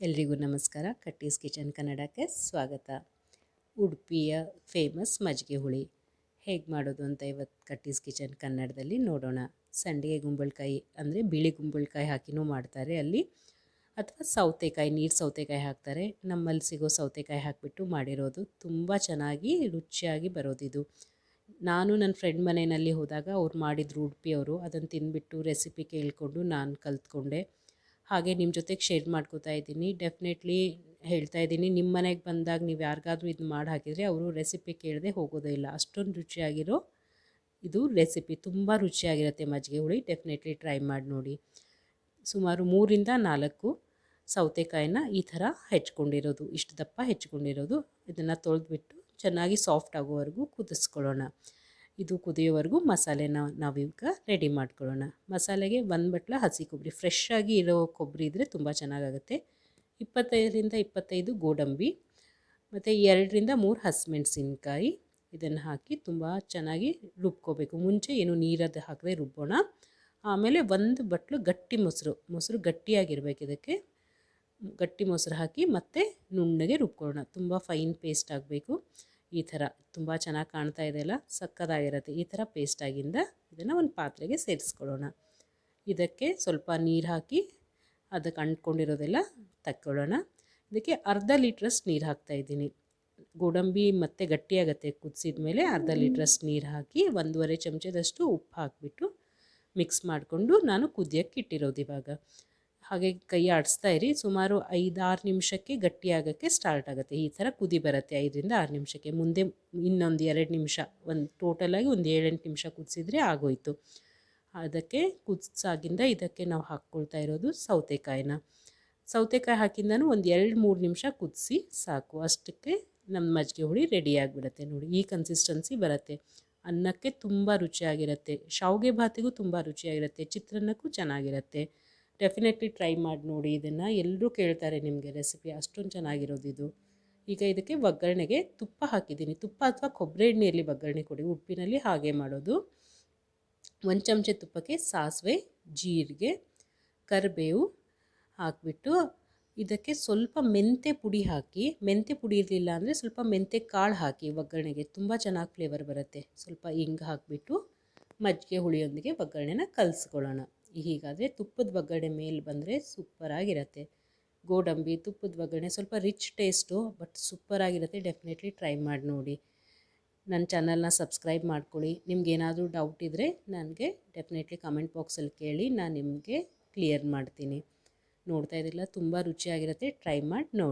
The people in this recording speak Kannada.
ಎಲ್ರಿಗೂ ನಮಸ್ಕಾರ. ಕಟ್ಟೀಸ್ ಕಿಚನ್ ಕನ್ನಡಕ್ಕೆ ಸ್ವಾಗತ. ಉಡುಪಿಯ ಫೇಮಸ್ ಮಜ್ಜಿಗೆ ಹುಳಿ. ಹೇಗೆ ಮಾಡೋದು ಅಂತ ಇವತ್ತು ಕಟ್ಟೀಸ್ ಕಿಚನ್ ಕನ್ನಡದಲ್ಲಿ ನೋಡೋಣ. ಸಂಡಿಗೆ ಗುಂಬಳಕಾಯಿ ಅಂದರೆ ಬಿಳಿ ಗುಂಬಳಕಾಯಿ ಹಾಕಿನೂ ಮಾಡ್ತಾರೆ ಅಲ್ಲಿ. ಅಥವಾ ಸೌತೆಕಾಯಿ, ನೀರು ಸೌತೆಕಾಯಿ ಹಾಕ್ತಾರೆ. ನಮ್ಮಲ್ಲಿ ಸಿಗೋ ಸೌತೆಕಾಯಿ ಹಾಕಿಬಿಟ್ಟು ಮಾಡಿರೋದು ತುಂಬ ಚೆನ್ನಾಗಿ, ರುಚಿಯಾಗಿ ಬರೋದಿದು ನಾನು ನನ್ನ ಫ್ರೆಂಡ್ ಮನೆಯಲ್ಲಿ ಹೋದಾಗ ಅವ್ರು ಮಾಡಿದ್ರು ಉಡುಪಿಯವರು. ಅದನ್ನು ತಿಂದುಬಿಟ್ಟು ರೆಸಿಪಿ ಕೇಳಿಕೊಂಡು ನಾನು ಕಲ್ತ್ಕೊಂಡೆ. ಹಾಗೆ ನಿಮ್ಮ ಜೊತೆಗೆ ಶೇರ್ ಮಾಡ್ಕೋತಾ ಇದ್ದೀನಿ. ಡೆಫಿನೆಟ್ಲಿ ಹೇಳ್ತಾ ಇದ್ದೀನಿ. ನಿಮ್ಮ ಮನೆಗೆ ಬಂದಾಗ ನೀವು ಯಾರಿಗಾದರೂ ಇದು ಮಾಡಿ ಹಾಕಿದರೆ ಅವರು ರೆಸಿಪಿ ಕೇಳದೆ ಹೋಗೋದೇ ಇಲ್ಲ. ಅಷ್ಟೊಂದು ರುಚಿಯಾಗಿರೋ ಇದು ರೆಸಿಪಿ ತುಂಬ ರುಚಿಯಾಗಿರುತ್ತೆ ಮಜ್ಜಿಗೆ ಹುಳಿ. ಡೆಫಿನೆಟ್ಲಿ ಟ್ರೈ ಮಾಡಿ ನೋಡಿ. ಸುಮಾರು ಮೂರಿಂದ ನಾಲ್ಕು ಸೌತೆಕಾಯಿನ ಈ ಥರ ಹೆಚ್ಕೊಂಡಿರೋದು. ಇಷ್ಟು ದಪ್ಪ ಹೆಚ್ಕೊಂಡಿರೋದು. ಇದನ್ನು ತೊಳೆದ್ಬಿಟ್ಟು ಚೆನ್ನಾಗಿ ಸಾಫ್ಟ್ ಆಗೋವರೆಗೂ ಕುದಿಸ್ಕೊಳ್ಳೋಣ. ಇದು ಕುದಿಯೋವರೆಗೂ ಮಸಾಲೆನ ನಾವೀಗ ರೆಡಿ ಮಾಡ್ಕೊಳ್ಳೋಣ. ಮಸಾಲೆಗೆ ಒಂದು ಬಟ್ಲ ಹಸಿ ಕೊಬ್ಬರಿ ಫ್ರೆಶ್ ಆಗಿ ಇರೋ ಕೊಬ್ಬರಿ ಇದ್ದರೆ ತುಂಬ ಚೆನ್ನಾಗಾಗುತ್ತೆ. ಇಪ್ಪತ್ತೈದರಿಂದ ಇಪ್ಪತ್ತೈದು ಗೋಡಂಬಿ, ಮತ್ತು ಎರಡರಿಂದ ಮೂರು ಹಸಿಮೆಣಸಿನ್ಕಾಯಿ. ಇದನ್ನು ಹಾಕಿ ತುಂಬ ಚೆನ್ನಾಗಿ ರುಬ್ಕೋಬೇಕು. ಮುಂಚೆ ಏನು ನೀರದ್ದು ಹಾಕದೆ ರುಬ್ಬೋಣ. ಆಮೇಲೆ ಒಂದು ಬಟ್ಲು ಗಟ್ಟಿ ಮೊಸರು ಮೊಸರು ಗಟ್ಟಿಯಾಗಿರ್ಬೇಕು ಇದಕ್ಕೆ. ಗಟ್ಟಿ ಮೊಸರು ಹಾಕಿ ಮತ್ತೆ ನುಣ್ಣಗೆ ರುಬ್ಕೊಳ್ಳೋಣ. ತುಂಬ ಫೈನ್ ಪೇಸ್ಟ್ ಆಗಬೇಕು. ಈ ಥರ ತುಂಬ ಚೆನ್ನಾಗಿ ಕಾಣ್ತಾ ಇದೆಯಲ್ಲ ಸಕ್ಕದಾಗಿರುತ್ತೆ. ಈ ಥರ ಪೇಸ್ಟಾಗಿಂದ ಇದನ್ನು ಒಂದು ಪಾತ್ರೆಗೆ ಸೇರಿಸ್ಕೊಳ್ಳೋಣ. ಇದಕ್ಕೆ ಸ್ವಲ್ಪ ನೀರು ಹಾಕಿ ಅದಕ್ಕೆ ಅಂಟ್ಕೊಂಡಿರೋದೆಲ್ಲ ತಕ್ಕೊಳ್ಳೋಣ. ಇದಕ್ಕೆ ಅರ್ಧ ಲೀಟ್ರಷ್ಟು ನೀರು ಹಾಕ್ತಾಯಿದ್ದೀನಿ ಗೋಡಂಬಿ ಮತ್ತು ಗಟ್ಟಿಯಾಗತ್ತೆ ಕುದಿಸಿದ ಮೇಲೆ ಅರ್ಧ ಲೀಟ್ರಷ್ಟು ನೀರು ಹಾಕಿ ಒಂದೂವರೆ ಚಮಚದಷ್ಟು ಉಪ್ಪು ಹಾಕಿಬಿಟ್ಟು ಮಿಕ್ಸ್ ಮಾಡಿಕೊಂಡು ನಾನು ಕುದಿಯೋಕ್ಕೆ ಇಟ್ಟಿರೋದು ಇವಾಗ. ಹಾಗೆ ಕೈ ಆಡಿಸ್ತಾ ಇರಿ. ಸುಮಾರು ಐದಾರು ನಿಮಿಷಕ್ಕೆ ಗಟ್ಟಿಯಾಗೋಕ್ಕೆ ಸ್ಟಾರ್ಟ್ ಆಗುತ್ತೆ. ಈ ಥರ ಕುದಿ ಬರುತ್ತೆ. ಐದರಿಂದ ಆರು ನಿಮಿಷಕ್ಕೆ. ಮುಂದೆ ಇನ್ನೊಂದು ಎರಡು ನಿಮಿಷ, ಒಂದು ಟೋಟಲಾಗಿ ಒಂದು ಏಳೆಂಟು ನಿಮಿಷ ಕುದಿಸಿದ್ರೆ ಆಗೋಯ್ತು. ಅದಕ್ಕೆ ಕುದಿಸಾಗಿಂದ ಇದಕ್ಕೆ ನಾವು ಹಾಕ್ಕೊಳ್ತಾ ಇರೋದು ಸೌತೆಕಾಯಿನ. ಸೌತೆಕಾಯಿ ಹಾಕಿಂದನೂ ಒಂದು ಎರಡು ಮೂರು ನಿಮಿಷ ಕುದಿಸಿ ಸಾಕು. ಅಷ್ಟಕ್ಕೆ ನಮ್ಮ ಮಜ್ಜಿಗೆ ಹುಳಿ ರೆಡಿ ಆಗಿಬಿಡುತ್ತೆ ನೋಡಿ. ಈ ಕನ್ಸಿಸ್ಟೆನ್ಸಿ ಬರುತ್ತೆ. ಅನ್ನಕ್ಕೆ ತುಂಬ ರುಚಿಯಾಗಿರುತ್ತೆ. ಶಾವಿಗೆ ಭಾತಿಗೂ ತುಂಬ ರುಚಿಯಾಗಿರುತ್ತೆ. ಚಿತ್ರಾನ್ನಕ್ಕೂ ಚೆನ್ನಾಗಿರುತ್ತೆ. ಡೆಫಿನೆಟ್ಲಿ ಟ್ರೈ ಮಾಡಿ ನೋಡಿ ಇದನ್ನು. ಎಲ್ಲರೂ ಕೇಳ್ತಾರೆ ನಿಮಗೆ ರೆಸಿಪಿ ಅಷ್ಟೊಂದು ಚೆನ್ನಾಗಿರೋದು ಇದು. ಈಗ ಇದಕ್ಕೆ ಒಗ್ಗರಣೆಗೆ ತುಪ್ಪ ಹಾಕಿದ್ದೀನಿ. ತುಪ್ಪ ಅಥವಾ ಕೊಬ್ಬರಿ ಎಣ್ಣೆಯಲ್ಲಿ ಒಗ್ಗರಣೆ ಕೊಡಿ. ಉಪ್ಪಿನಲ್ಲಿ ಹಾಗೆ ಮಾಡೋದು. ಒಂದು ಚಮಚ ತುಪ್ಪಕ್ಕೆ ಸಾಸಿವೆ, ಜೀರಿಗೆ, ಕರಿಬೇವು ಹಾಕಿಬಿಟ್ಟು ಇದಕ್ಕೆ ಸ್ವಲ್ಪ ಮೆಂತೆ ಪುಡಿ ಹಾಕಿ ಮೆಂತೆ ಪುಡಿ ಇರಲಿಲ್ಲ ಅಂದರೆ ಸ್ವಲ್ಪ ಮೆಂತೆ ಕಾಳು ಹಾಕಿ ಒಗ್ಗರಣೆಗೆ. ತುಂಬ ಚೆನ್ನಾಗಿ ಫ್ಲೇವರ್ ಬರುತ್ತೆ. ಸ್ವಲ್ಪ ಹಿಂಗೆ ಹಾಕಿಬಿಟ್ಟು ಮಜ್ಜಿಗೆ ಹುಳಿಯೊಂದಿಗೆ ಒಗ್ಗರಣೆನ ಕಲಿಸ್ಕೊಳ್ಳೋಣ. ಹೀಗಾದರೆ ತುಪ್ಪದ ಒಗ್ಗರಣೆ ಮೇಲೆ ಬಂದರೆ ಸೂಪರಾಗಿರುತ್ತೆ ಗೋಡಂಬಿ, ತುಪ್ಪದ ಒಗ್ಗರಣೆ ಸ್ವಲ್ಪ ರಿಚ್ ಟೇಸ್ಟು ಬಟ್ ಸೂಪರಾಗಿರುತ್ತೆ ಡೆಫಿನೆಟ್ಲಿ ಟ್ರೈ ಮಾಡಿ ನೋಡಿ. ನನ್ನ ಚಾನಲ್ನ ಸಬ್ಸ್ಕ್ರೈಬ್ ಮಾಡ್ಕೊಳ್ಳಿ. ನಿಮ್ಗೆ ಏನಾದರೂ ಡೌಟ್ ಇದ್ದರೆ ನನಗೆ ಡೆಫಿನೆಟ್ಲಿ ಕಮೆಂಟ್ ಬಾಕ್ಸಲ್ಲಿ ಕೇಳಿ, ನಾನು ನಿಮಗೆ ಕ್ಲಿಯರ್ ಮಾಡ್ತೀನಿ. ನೋಡ್ತಾ ಇದ್ದಿಲ್ಲ ತುಂಬ ರುಚಿಯಾಗಿರುತ್ತೆ. ಟ್ರೈ ಮಾಡಿ ನೋಡಿ.